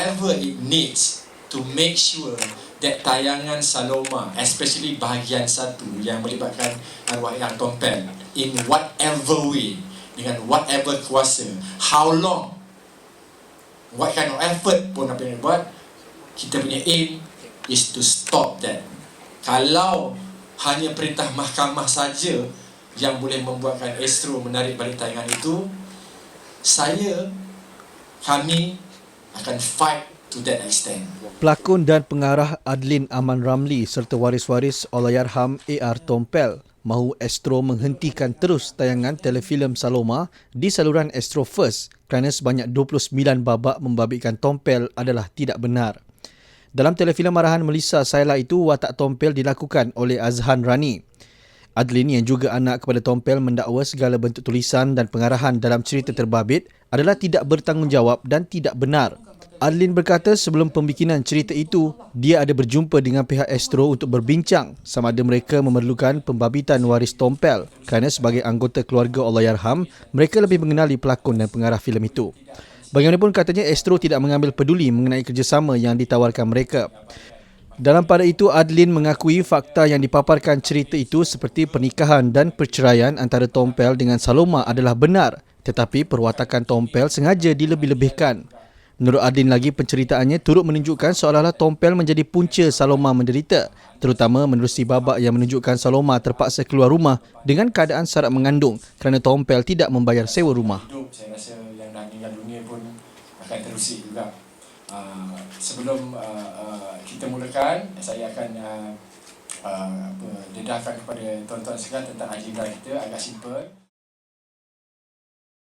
whatever it needs to make sure that tayangan Saloma, especially bahagian satu yang melibatkan arwah yang tompel in whatever way, dengan whatever kuasa, how long, what kind of effort pun apa yang buat, kita punya aim is to stop that. Kalau hanya perintah mahkamah saja yang boleh membuatkan Astro menarik balik tayangan itu, saya, kami akan fight to that extent. Pelakon dan pengarah Adlin Aman Ramli serta waris-waris Allahyarham AR Tompel mahu Astro menghentikan terus tayangan telefilm Saloma di saluran Astro First kerana sebanyak 29 babak membabitkan Tompel adalah tidak benar. Dalam telefilm arahan Melissa Saila itu, watak Tompel dilakukan oleh Azhan Rani. Adlin yang juga anak kepada Tompel mendakwa segala bentuk tulisan dan pengarahan dalam cerita terbabit adalah tidak bertanggungjawab dan tidak benar. Adlin berkata sebelum pembikinan cerita itu, dia ada berjumpa dengan pihak Astro untuk berbincang sama ada mereka memerlukan pembabitan waris Tompel kerana sebagai anggota keluarga Allahyarham, mereka lebih mengenali pelakon dan pengarah filem itu. Bagaimanapun katanya Astro tidak mengambil peduli mengenai kerjasama yang ditawarkan mereka. Dalam pada itu, Adlin mengakui fakta yang dipaparkan cerita itu seperti pernikahan dan perceraian antara Tompel dengan Saloma adalah benar tetapi perwatakan Tompel sengaja dilebih-lebihkan. Menurut Adlin lagi, penceritaannya turut menunjukkan seolah-olah Tompel menjadi punca Saloma menderita terutama menerusi babak yang menunjukkan Saloma terpaksa keluar rumah dengan keadaan syarat mengandung kerana Tompel tidak membayar sewa rumah. saya rasa yang dunia pun akan terusik juga uh, sebelum uh, uh, kita mulakan saya akan uh, uh, apa, dedahkan kepada tuan-tuan sekalian tentang agenda kita. Agak simple